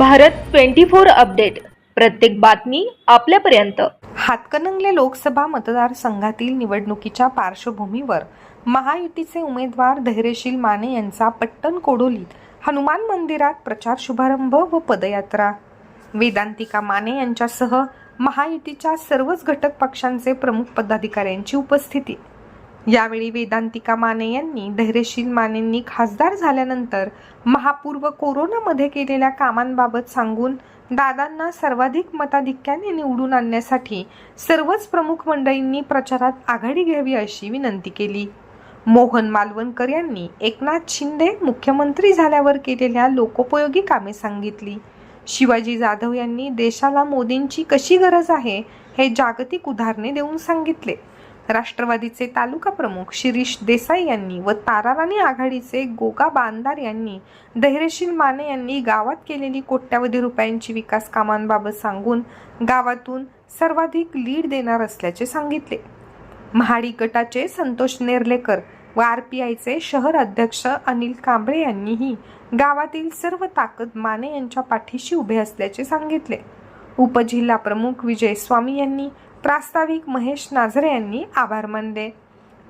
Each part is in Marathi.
Bharat twenty four update. प्रत्येक बातमी आपल्यापर्यंत. हातकणंगले लोकसभा मतदारसंघातील निवडणुकीच्या पार्श्वभूमीवर महायुतीचे उमेदवार धैर्यशील माने यांचा पट्टण कोडोलीत हनुमान मंदिरात प्रचार शुभारंभ व पदयात्रा. वेदांतिका माने यांच्यासह महायुतीच्या सर्वच घटक पक्षांचे प्रमुख पदाधिकाऱ्यांची उपस्थिती. यावेळी वेदांतिका माने यांनी धैर्यशील मानेंनी खासदार झाल्यानंतर महापूर्व कोरोनामध्ये केलेल्या कामांबाबत सांगून दादांना सर्वाधिक मताधिक्याने निवडून आणण्यासाठी सर्वच प्रमुख मंडळींनी प्रचारात आघाडी घ्यावी अशी विनंती केली. मोहन मालवणकर यांनी एकनाथ शिंदे मुख्यमंत्री झाल्यावर केलेल्या लोकोपयोगी कामे सांगितली. शिवाजी जाधव यांनी देशाला मोदींची कशी गरज आहे हे जागतिक उदाहरणे देऊन सांगितले. राष्ट्रवादीचे तालुका प्रमुख शिरीष देसाई यांनी व ताराराणी आघाडीचे गोगा बांदार यांनी धैर्यशील माने यांनी गावात केलेली कोट्यावधी रुपयांची विकास कामांबाबत सांगून गावातून सर्वाधिक लीड देणार असल्याचे सांगितले. महाडी गटाचे संतोष नेर्लेकर व आर पी आयचे शहर अध्यक्ष अनिल कांबळे यांनीही गावातील सर्व ताकद माने यांच्या पाठीशी उभे असल्याचे सांगितले. उपजिल्हा प्रमुख विजय स्वामी यांनी प्रास्ताविक महेश नाझरे यांनी आभार मानले.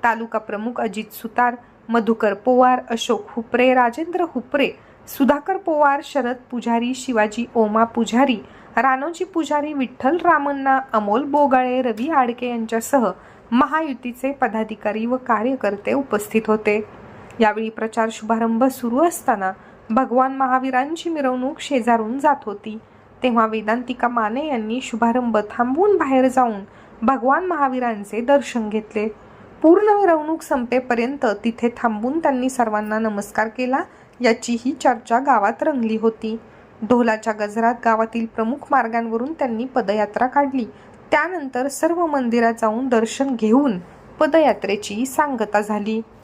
तालुका प्रमुख अजित सुतार मधुकर पोवार अशोक हुपरे राजेंद्र हुपरे सुधाकर पोवार शरद पुजारी शिवाजी ओमा पुजारी रानोजी पुजारी विठ्ठल रामण्णा अमोल बोगाळे रवी आडके यांच्यासह महायुतीचे पदाधिकारी व कार्यकर्ते उपस्थित होते. यावेळी प्रचार शुभारंभ सुरू असताना भगवान महावीरांची मिरवणूक शेजारून जात होती. तेव्हा वेदांतिका माने यांनी शुभारंभ थांबवून बाहेर जाऊन भगवान महावीरांचे दर्शन घेतले. पूर्ण मिरवणूक संपेपर्यंत तिथे थांबून त्यांनी सर्वांना नमस्कार केला याचीही चर्चा गावात रंगली होती. ढोलाच्या गजरात गावातील प्रमुख मार्गांवरून त्यांनी पदयात्रा काढली. त्यानंतर सर्व मंदिरात जाऊन दर्शन घेऊन पदयात्रेची सांगता झाली.